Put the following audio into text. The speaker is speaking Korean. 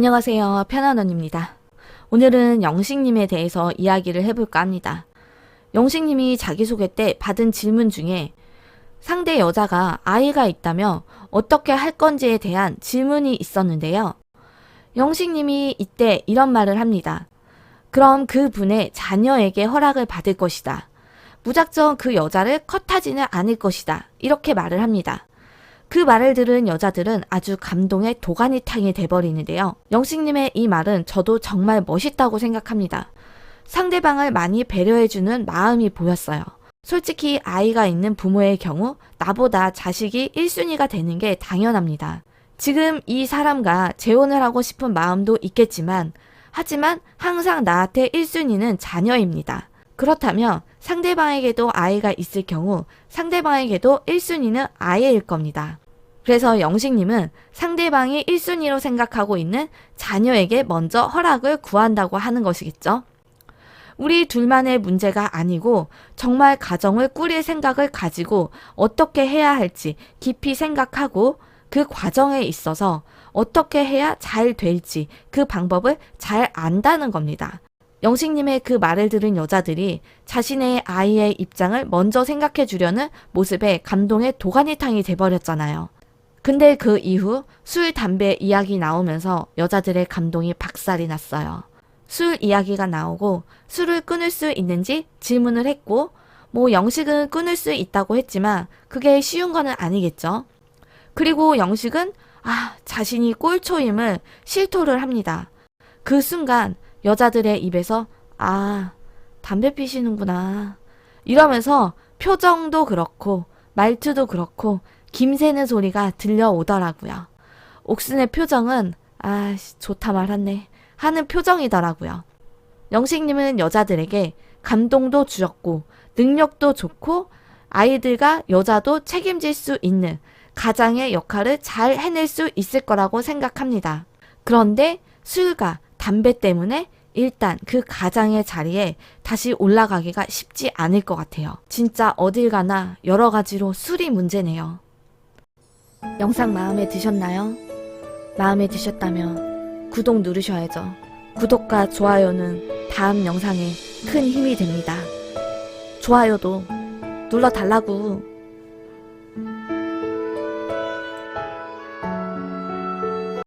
안녕하세요. 편안원입니다. 오늘은 영식님에 대해서 이야기를 해볼까 합니다. 영식님이 자기소개 때 받은 질문 중에 상대 여자가 아이가 있다며 어떻게 할 건지에 대한 질문이 있었는데요. 영식님이 이때 이런 말을 합니다. 그럼 그 분의 자녀에게 허락을 받을 것이다. 무작정 그 여자를 컷하지는 않을 것이다. 이렇게 말을 합니다. 그 말을 들은 여자들은 아주 감동의 도가니탕이 돼버리는데요. 영식님의 이 말은 저도 정말 멋있다고 생각합니다. 상대방을 많이 배려해주는 마음이 보였어요. 솔직히 아이가 있는 부모의 경우 나보다 자식이 1순위가 되는 게 당연합니다. 지금 이 사람과 재혼을 하고 싶은 마음도 있겠지만 하지만 항상 나한테 1순위는 자녀입니다. 그렇다면 상대방에게도 아이가 있을 경우 상대방에게도 1순위는 아이일 겁니다. 그래서 영식님은 상대방이 1순위로 생각하고 있는 자녀에게 먼저 허락을 구한다고 하는 것이겠죠. 우리 둘만의 문제가 아니고 정말 가정을 꾸릴 생각을 가지고 어떻게 해야 할지 깊이 생각하고 그 과정에 있어서 어떻게 해야 잘 될지 그 방법을 잘 안다는 겁니다. 영식님의 그 말을 들은 여자들이 자신의 아이의 입장을 먼저 생각해 주려는 모습에 감동의 도가니탕이 돼버렸잖아요. 근데 그 이후 술, 담배 이야기 나오면서 여자들의 감동이 박살이 났어요. 술 이야기가 나오고 술을 끊을 수 있는지 질문을 했고, 뭐 영식은 끊을 수 있다고 했지만 그게 쉬운 거는 아니겠죠. 그리고 영식은 아, 자신이 꼴초임을 실토를 합니다. 그 순간 여자들의 입에서 아, 담배 피시는구나. 이러면서 표정도 그렇고 말투도 그렇고 김새는 소리가 들려오더라고요. 옥순의 표정은 아, 좋다 말았네 하는 표정이더라고요. 영식님은 여자들에게 감동도 주었고 능력도 좋고 아이들과 여자도 책임질 수 있는 가장의 역할을 잘 해낼 수 있을 거라고 생각합니다. 그런데 술과 담배 때문에 일단 그 가장의 자리에 다시 올라가기가 쉽지 않을 것 같아요. 진짜 어딜 가나 여러 가지로 술이 문제네요. 영상 마음에 드셨나요? 마음에 드셨다면 구독 누르셔야죠. 구독과 좋아요는 다음 영상에 큰 힘이 됩니다. 좋아요도 눌러달라고.